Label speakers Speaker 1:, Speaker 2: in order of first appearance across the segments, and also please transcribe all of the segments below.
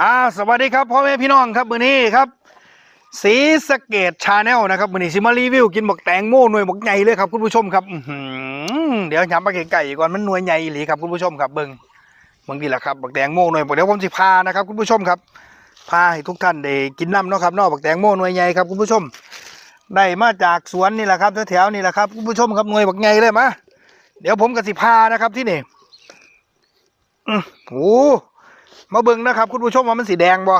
Speaker 1: อ่าสวัสดีครับพ่อแม่พี่น้องครับมือนี้ครับ สีสะเกตชาแนลนะครับมือนี้สิมารีวิวกินบักแตงโมหน่วยบักใหญ่เลยครับคุณผู้ชมครับอืเดี๋ยวย้ำไปไก่ก่อนมันหน่วยใหญ่อีหลีครับคุณผู้ชมครับเบิงเบิงดีแหละครับบักแตงโมหน่วยเดี๋ยวผมสิพานะครับคุณผู้ชมครับพาให้ทุกท่านได้กินน้ำเนาะครับนอกบักแตงโมหน่วยใหญ่ครับคุณผู้ชมได้มาจากสวนนี่แหละครับแถวๆนี่แหละครับคุณผู้ชมครับหน่วยบักใหญ่เลยมาเดี๋ยวผมกับสิพานะครับที่นี่อือโอ้ มาเบิ่งนะครับ คุณผู้ชมว่ามันสีแดงบ่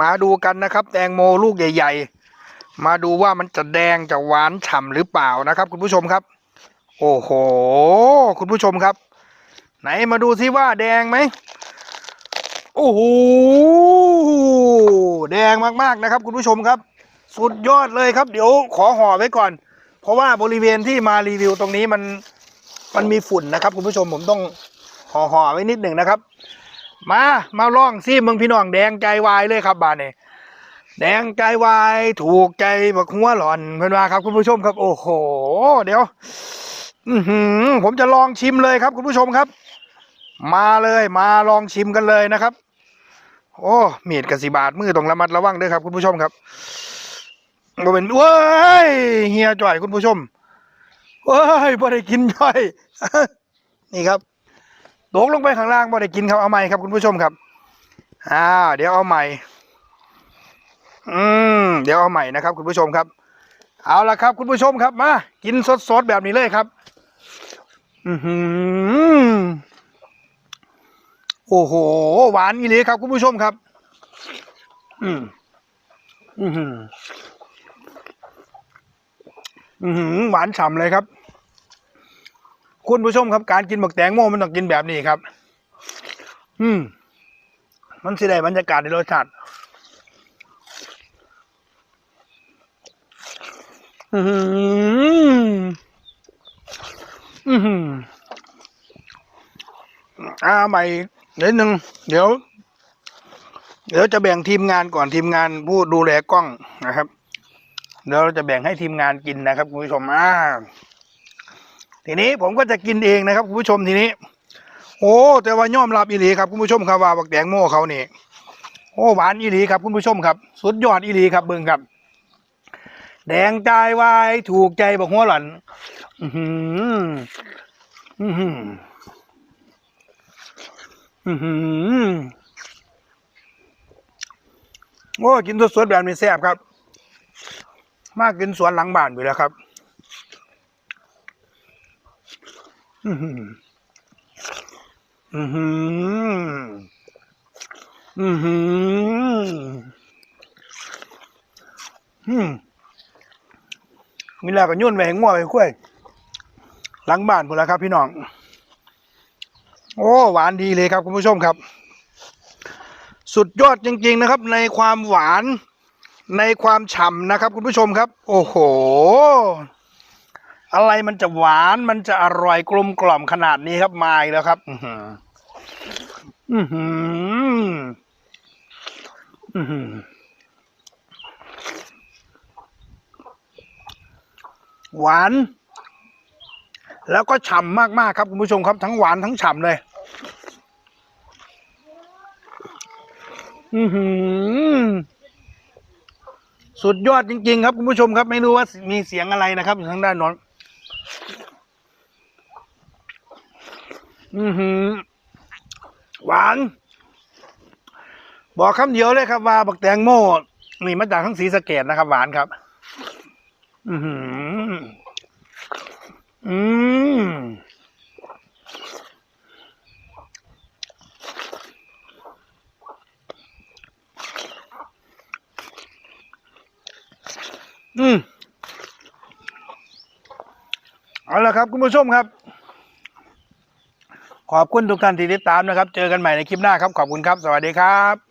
Speaker 1: มาดูกันนะครับ แตงโมลูกใหญ่ ๆ มาดูว่ามันจะแดงจะหวานฉ่ำหรือเปล่านะครับ คุณผู้ชมครับ โอ้โห คุณผู้ชมครับ ไหนมาดูซิว่าแดงไหมโอ้โหแดงมากๆนะครับ คุณผู้ชมครับ สุดยอดเลยครับ เดี๋ยวขอห่อไว้ก่อน เพราะว่าบริเวณที่มารีวิวตรงนี้มันมันมีฝุ่นนะครับ คุณผู้ชมผมต้องห่อห่อไว้นิดหนึ่งนะครับ มามาลองซิมึงพี่น้องแดงใจวายเลยครับบานนี้แดงใจวายถูกใจบักหัวหล่อนเพื่อนว่าครับคุณผู้ชมครับ โอ้โห เดี๋ยวอือผมจะลองชิมเลยครับ คุณผู้ชมครับ มาเลยมาลองชิมกันเลยนะครับ โอ้มีดกสิบาดมือต้องระมัดระวังด้วยครับ คุณผู้ชมครับบเป็นเว้ยเฮียจ่อยคุณผู้ชมเว้ยบ่ได้กินจ่อย นี่ครับ ตกลงไปข้างล่างบ่ได้กินครับเอาใหม่ครับคุณผู้ชมครับอ่าเดี๋ยวเอาใหม่ อืมเดี๋ยวเอาใหม่นะครับ คุณผู้ชมครับ เอาละครับ คุณผู้ชมครับมากินสดๆแบบนี้เลยครับ อือหือโอ้โหหวานอีหลีครับ คุณผู้ชมครับ อืมอือหืออือหือหวานฉ่ำเลยครับ คุณผู้ชมครับการกินบักแตงโมมันต้องกินแบบนี้ครับ อืม มันสิได้บรรยากาศในรสชาติอือหืออือหืออ่าใหม่เดี๋ยวนึงเดี๋ยว เดี๋ยวจะแบ่งทีมงานก่อนทีมงานผู้ดูแลกล้องนะครับเดี๋ยวเราจะแบ่งให้ทีมงานกินนะครับคุณผู้ชมอ่า ทีนี้ผมก็จะกินเองนะครับคุณผู้ชมทีนี้ โอ้แต่ว่าย่อมรับอีหลีครับคุณผู้ชมครับว่าบักแตงโม่เขานี่โอ้หวานอีหลีครับคุณผู้ชมครับ สุดยอดอีหลีครับเบิ่งครับ แดงใจวายถูกใจบักหัวหล่อนอือหืออือหืออือหือโอ้กินสดๆแบบนี้แซ่บครับ มากกินสวนหลังบ้านไปแล้วครับ อือหืออือหืออือหืออืมมีล้วก็ยุ่นไปหงัวไปคุ้ยหลังบ้านพุ่นละครับพี่น้อง โอ้ หวานดีเลยครับคุณผู้ชมครับ สุดยอดจริง ๆนะครับ ในความหวานในความฉ่ำนะครับ คุณผู้ชมครับ โอ้โห อะไรมันจะหวานมันจะอร่อยกลมกล่อมขนาดนี้ครับมาอีกแล้วครับ อือหือ อือหืออือหือหวาน แล้วก็ฉ่ำมากๆครับคุณผู้ชมครับ ทั้งหวานทั้งฉ่ำเลย อือหือ สุดยอดจริง ๆ ครับคุณผู้ชมครับ ไม่รู้ว่ามีเสียงอะไรนะครับอยู่ทางด้านโนน อือหือหวาน บอกคำเดียวเลยครับว่าบักแตงโมนี่มาจากทั้งสีสะเกดนะครับ หวานครับ อือหืออืมอืมเอาละครับ คุณผู้ชมครับ ขอบคุณทุกท่านที่ติดตามนะครับ เจอกันใหม่ในคลิปหน้าครับ ขอบคุณครับ สวัสดีครับ